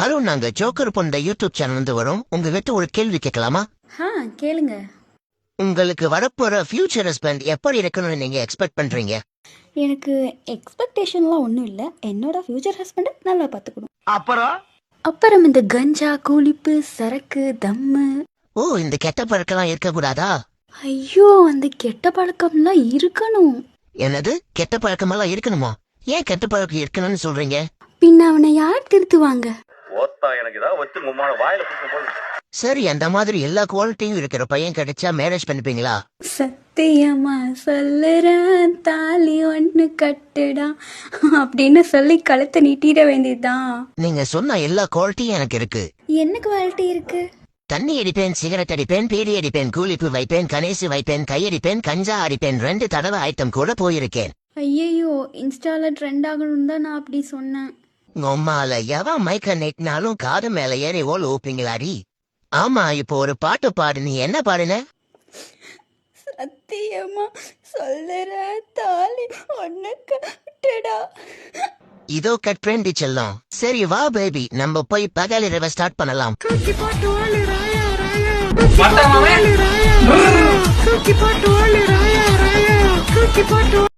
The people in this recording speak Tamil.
ஹலோ நாங்க ஜோக்கர் பொண்ட யூடியூப் சேனல் இருந்து வரோம். உங்ககிட்ட ஒரு கேள்வி கேட்கலாமா? ஆ கேளுங்க. உங்களுக்கு வரப்போற ஃபியூச்சர் ஹஸ்பண்ட் எப்படி இருக்கணும்னு நீங்க எக்ஸ்பெக்ட் பண்றீங்க? எனக்கு எக்ஸ்பெக்டேஷன்லாம் ஒன்றும் இல்லை. என்னோட ஃப்யூச்சர் ஹஸ்பண்டை நல்லா பார்த்துக்கணும். அப்புறம்? அப்புறம் இந்த கஞ்சா கூலிப்பு சரக்கு தம்மு. ஓ இந்த கெட்ட பழக்கம்லாம் இருக்கக்கூடாதா? ஐயோ அந்த கெட்ட பழக்கம்லாம் இருக்கணும். என்னது? கெட்ட பழக்கமெல்லாம் இருக்கணுமா? ஏன் கெட்ட பழக்கம் இருக்கணும்னு சொல்றீங்க? பின்ன அவனை யார் திருத்துவாங்க? ஓத்தா எனக்கு ஏதாவது வச்சு உமான வாயில போது. சரி அந்த மாதிரி எல்லா குவாலிட்டியும் இருக்கிற பையன் கிடைச்சா மேரேஜ் பண்ணிப்பீங்களா? சத்தியமா சொல்லுறேன் தாலி ஒன்று கட்டுடா அப்படின்னு சொல்லி கழுத்தை நீட்டிட வேண்டியதுதான். நீங்க சொன்ன எல்லா குவாலிட்டியும் எனக்கு இருக்கு. என்ன குவாலிட்டி இருக்கு? தண்ணி அடிப்பேன் சிகரெட் அடிப்பேன் பீடி அடிப்பேன் கூலிப்பு வைப்பேன் கணேசு வைப்பேன் கையடிப்பேன் கஞ்சா அடிப்பேன் ரெண்டு தடவை ஐட்டம் கூட போயிருக்கேன். ஐயையோ இன்ஸ்டால ட்ரெண்ட் ஆகணும் தான் நான் அப்படி சொன்னேன். உங்க அம்மால எவன் மைக்க நெட்டினாலும் காது மேல ஏறி ஓல் ஊப்பிங்களாடி ஆமா இப்போ ஒரு பாட்டு பாடு நீ என்ன பாடுன? சத்தியமா சொல்லுறேன் தாலி கட்டுடா இதோ கட் ட்ரெண்டி செல்லும். சரி வா பேபி நம்ம போய் பகல் இரவை ஸ்டார்ட் பண்ணலாம் மட்டமாவே